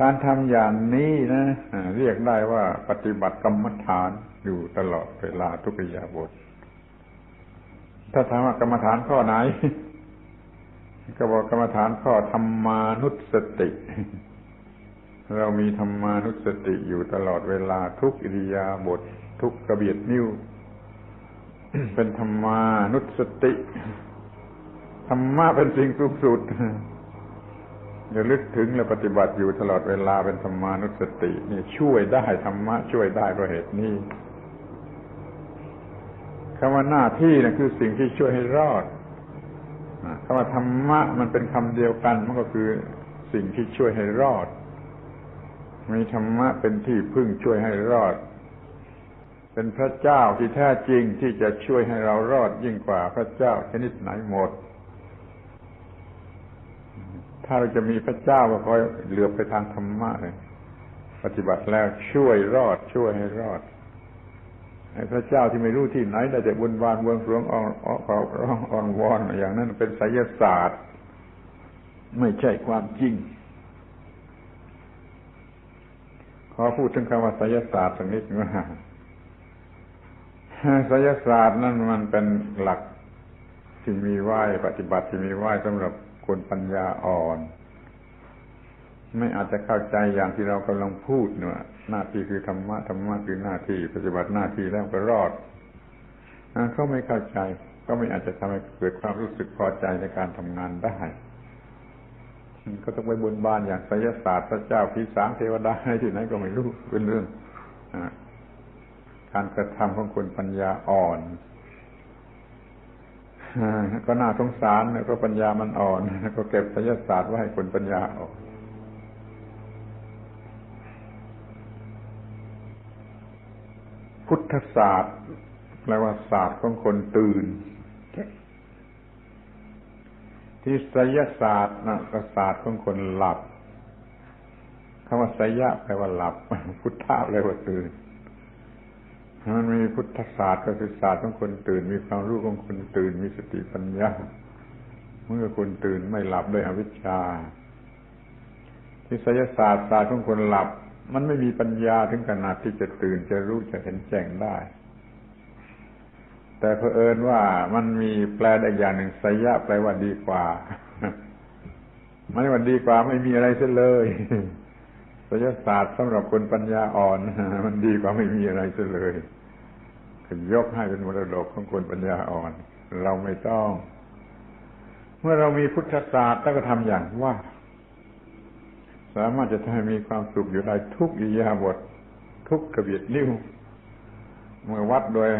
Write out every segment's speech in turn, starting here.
การทำอย่างนี้นะเรียกได้ว่าปฏิบัติกรรมฐานอยู่ตลอดเวลาทุกิยาบท ถ้าถามว่ากรรมฐานข้อไหน ก็บอกกรรมฐานข้อธรรมานุสติ เรามีธรรมานุสติอยู่ตลอดเวลาทุกอิริยาบถททุกกระเบียดนิ้ว เป็นธรรมานุสติ ธรรมะเป็นสิ่งสูงสุด อย่าลึกถึงและปฏิบัติอยู่ตลอดเวลาเป็นธรรมานุสติ นี่ช่วยได้ธรรมะช่วยได้เพราะเหตุนี้คำว่าหน้าที่นะคือสิ่งที่ช่วยให้รอดคำว่าธรรมะมันเป็นคำเดียวกันมันก็คือสิ่งที่ช่วยให้รอด มีธรรมะเป็นที่พึ่งช่วยให้รอด เป็นพระเจ้าที่แท้จริงที่จะช่วยให้เรารอดยิ่งกว่าพระเจ้าชนิดไหนหมด ถ้าเราจะมีพระเจ้าก็คอยเหลือไปทางธรรมะเลยปฏิบัติแล้วช่วยรอดช่วยให้รอดไอ้พระเจ้าที่ไม่รู้ที่ไหนได้แต่บุญวานเวงสวงอ่อนอ่อนร้องอ่อนวอนอย่างนั้นเป็นไสยศาสตร์ ไม่ใช่ความจริง ขอพูดถึงคำว่าไสยศาสตร์สักนิดว่าไสยศาสตร์นั่นมันเป็นหลักที่มีไหวปฏิบัติที่มีไหวสำหรับ คนปัญญาอ่อน ไม่อาจจะเข้าใจอย่างที่เรากำลังพูดเนี่ยหน้าที่คือธรรมะธรรมะคือหน้าที่ ปฏิบัติหน้าที่แล้วก็รอดเขาไม่เข้าใจ ก็ไม่อาจจะทำให้เกิดความรู้สึกพอใจในการทำงานได้ก็ต้องไปบนบานอย่างไสยศาสตร์พระเจ้าพิสางเทวดาที่ไหนก็ไม่รู้เป็นเรื่องการกระทำของคนปัญญาอ่อน ก็น่าสงสารก็ปัญญามันอ่อน ก็เก็บศิลศาสตร์ไว้ให้คนปัญญาออกพุทธศาสตร์แปลว่าศาสตร์ของคนตื่น ที่ไสยศาสตร์นะก็ศาสตร์ของคนหลับคำว่าไสยะแปลว่าหลับ พุทธะแปลว่าตื่น มันมีพุทธศาสตร์ก็คือศาสตร์ของคนตื่น มีความรู้ของคนตื่น มีสติปัญญา เมื่อคนตื่นไม่หลับด้วยอวิชชา ที่ศยศาสตร์ศาสตร์ของคนหลับ มันไม่มีปัญญาถึงขนาดที่จะตื่นจะรู้จะเห็นแจ้งได้ แต่เพอเอิญว่ามันมีแปลได้อย่างหนึ่งสยะแปลว่าดีกว่า ไม่ว่าดีกว่าไม่มีอะไรเสียเลย ศิลศาสตร์สำหรับคนปัญญาอ่อน มันดีกว่าไม่มีอะไรเลยยกให้เป็นมรดกของคนปัญญาอ่อน เราไม่ต้อง เมื่อเรามีพุทธศาสตร์แล้วก็ทำอย่างว่า สามารถจะทำให้มีความสุขอยู่ได้ทุกอิยาบท ทุกกระเบียดนิ้ว เมื่อวัดโดย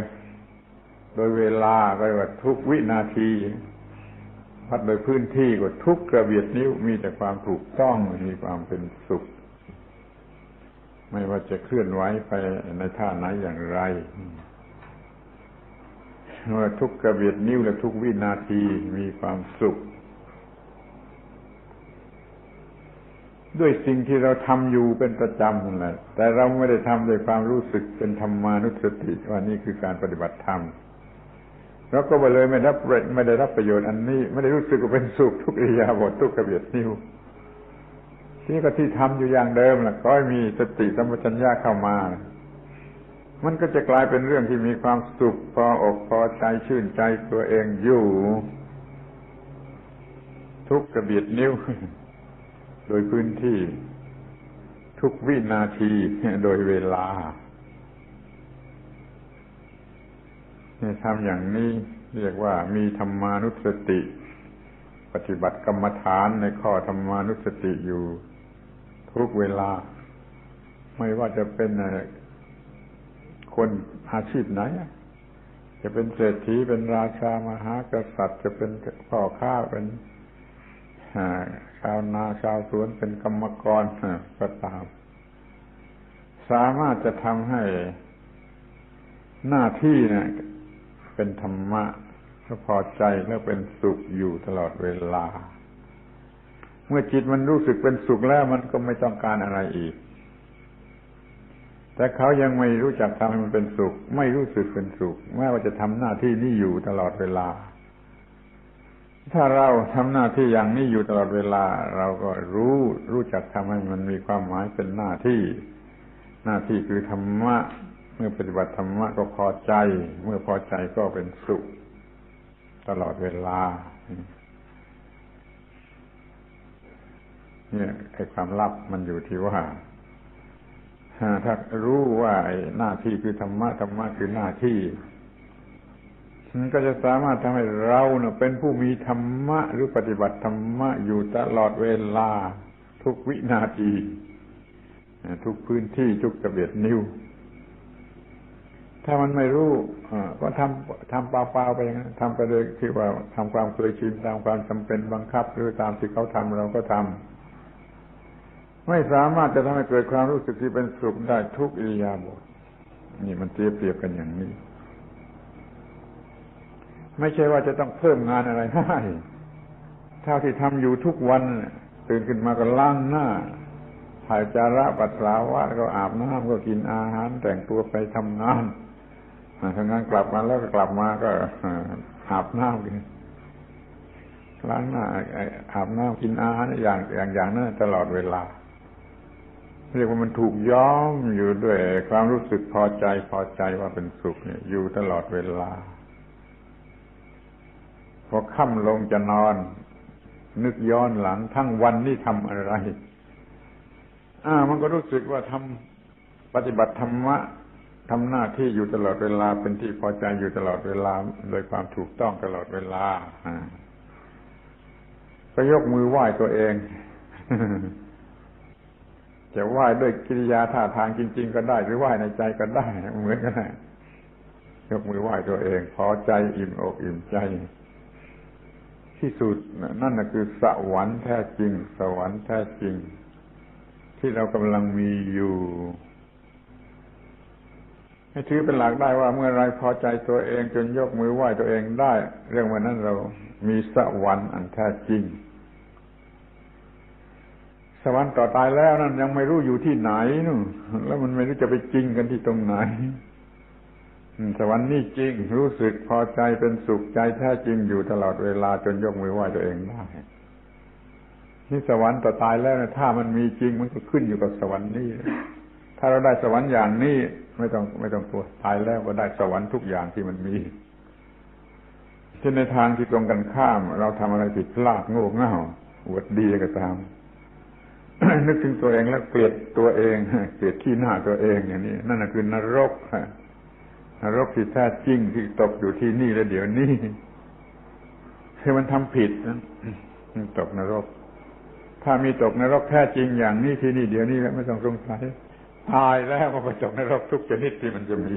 โดยเวลาก็เรียกว่าทุกวินาทีวัดโดยพื้นที่ก็ทุกกระเบียดนิ้วมีแต่ความถูกต้องมีความเป็นสุข ไม่ว่าจะเคลื่อนไหวไปในท่าไหนอย่างไรว่าทุกกระเบียดนิ้วและทุกวินาทีมีความสุข ด้วยสิ่งที่เราทำอยู่เป็นประจำนั่นแหละ แต่เราไม่ได้ทำด้วยความรู้สึกเป็นธรรมานุสติว่านี่คือการปฏิบัติธรรมเราก็ไปเลยไม่ได้รับไม่ได้รับประโยชน์อันนี้ ไม่ได้รู้สึกว่าเป็นสุขทุกอิยาบททุกกระเบียดนิ้ว ที่ก็ที่ทำอยู่อย่างเดิมแหละก็มีสติสัมปชัญญะเข้ามา มันก็จะกลายเป็นเรื่องที่มีความสุขพออกพอใจชื่นใจตัวเองอยู่ ทุกกระเบียดนิ้ว โดยพื้นที่ ทุกวินาทีโดยเวลาทำอย่างนี้เรียกว่ามีธรรมานุสติ ปฏิบัติกรรมฐานในข้อธรรมานุสติอยู่ ทุกเวลา ไม่ว่าจะเป็นคนอาชีพไหน จะเป็นเศรษฐีเป็นราชามหากษัตริย์ จะเป็นพ่อค้าเป็นชาวนาชาวสวนเป็นกรรมกรก็ตาม สามารถจะทำให้หน้าที่เนะี่ยเป็นธรรมะก็พอใจแล้วเป็นสุขอยู่ตลอดเวลา เมื่อจิตมันรู้สึกเป็นสุขแล้วมันก็ไม่ต้องการอะไรอีก แต่เขายังไม่รู้จักทำให้มันเป็นสุข ไม่รู้สึกเป็นสุขแม้ว่าจะทำหน้าที่นี้อยู่ตลอดเวลา ถ้าเราทำหน้าที่อย่างนี้อยู่ตลอดเวลา เราก็รู้รู้จักทำให้มันมีความหมายเป็นหน้าที่ หน้าที่คือธรรมะเมื่อปฏิบัติธรรมะก็พอใจ เมื่อพอใจก็เป็นสุข ตลอดเวลา เนี่ยไอ้ความลับมันอยู่ที่ว่าถ้ารู้ว่าไอ้หน้าที่คือธรรมะธรรมะคือหน้าที่มันก็จะสามารถทำให้เราเนะเป็นผู้มีธรรมะหรือปฏิบัติธรรมะอยู่ตลอดเวลา ทุกวินาที ทุกพื้นที่ทุกกระเบียดนิ้ว ถ้ามันไม่รู้ก็ทำทำเปล่าๆไปอย่างนั้นทำไปโดยที่ว่าทำความเคยชินตามความจำเป็นบังคับ หรือตามที่เขาทำเราก็ทำ ไม่สามารถจะทำให้เกิดความรู้สึกที่เป็นสุขได้ทุกอิริยาบถนี่มันเทียบเปรียบกันอย่างนี้ ไม่ใช่ว่าจะต้องเพิ่มงานอะไรให้เท่าที่ทำอยู่ทุกวันตื่นขึ้นมาก็ล้างหน้าถ่ายจาระปัสสาวะก็อาบน้ำก็กินอาหาร แต่งตัวไปทำงานทำงานกลับมาแล้วก็กลับมาก็อาบน้ำกินล้างหน้าอาบน้ำกินอาหารอย่างอย่างอย่างนั้นตลอดเวลา เรียกว่ามันถูกย้อมอยู่ด้วยความรู้สึกพอใจพอใจว่าเป็นสุขเนี่ย อยู่ตลอดเวลา พอค่ำลงจะนอน นึกย้อนหลังทั้งวันนี่ทำอะไร อ่า มันก็รู้สึกว่าทำปฏิบัติธรรมะทำหน้าที่อยู่ตลอดเวลา เป็นที่พอใจอยู่ตลอดเวลา โดยความถูกต้องตลอดเวลา ก็ยกมือไหว้ตัวเอง จะไหว้ด้วยกิริยาท่าทางจริง ๆ ก็ได้ หรือไหว้ในใจก็ได้ เหมือนกันยกมือไหว้ตัวเอง พอใจอิ่มอกอิ่มใจ ที่สุดนั่นคือสวรรค์แท้จริง สวรรค์แท้จริง ที่เรากำลังมีอยู่ให้ถือเป็นหลักได้ว่าเมื่อไรพอใจตัวเองจนยกมือไหว้ตัวเองได้ เรื่องวันนั้นเรามีสวรรค์อันแท้จริง สวรรค์ต่อตายแล้วนั่นยังไม่รู้อยู่ที่ไหนนู่นแล้วมันไม่รู้จะไปจริงกันที่ตรงไหนสวรรค์นี่จริง รู้สึกพอใจเป็นสุขใจแท้จริงอยู่ตลอดเวลาจนยกมือไหว้ตัวเองได้นี่สวรรค์ต่อตายแล้วนะถ้ามันมีจริงมันก็ขึ้นอยู่กับสวรรค์นี่ถ้าเราได้สวรรค์อย่างนี้ไม่ต้องไม่ต้องกลัวตายแล้วก็ได้สวรรค์ทุกอย่างที่มันมีเช่นในทางที่ตรงกันข้าม เราทำอะไรผิดพลาดโง่เง่าอวดดีก็ตาม นึกถึงตัวเองแล้วเกลียดตัวเองเกลียดขี้หน้าตัวเองอย่างนี้นั่นคือนรกนรกที่แท้จริงที่ตกอยู่ที่นี่แล้วเดี๋ยวนี้คือมันทำผิดนตกนรก ถ้ามีตกนรกแท้จริงอย่างนี้ที่นี่เดี๋ยวนี้แล้วไม่ต้องสงสัยตายแล้วมันไปตกนรกทุกชนิดที่มันจะมี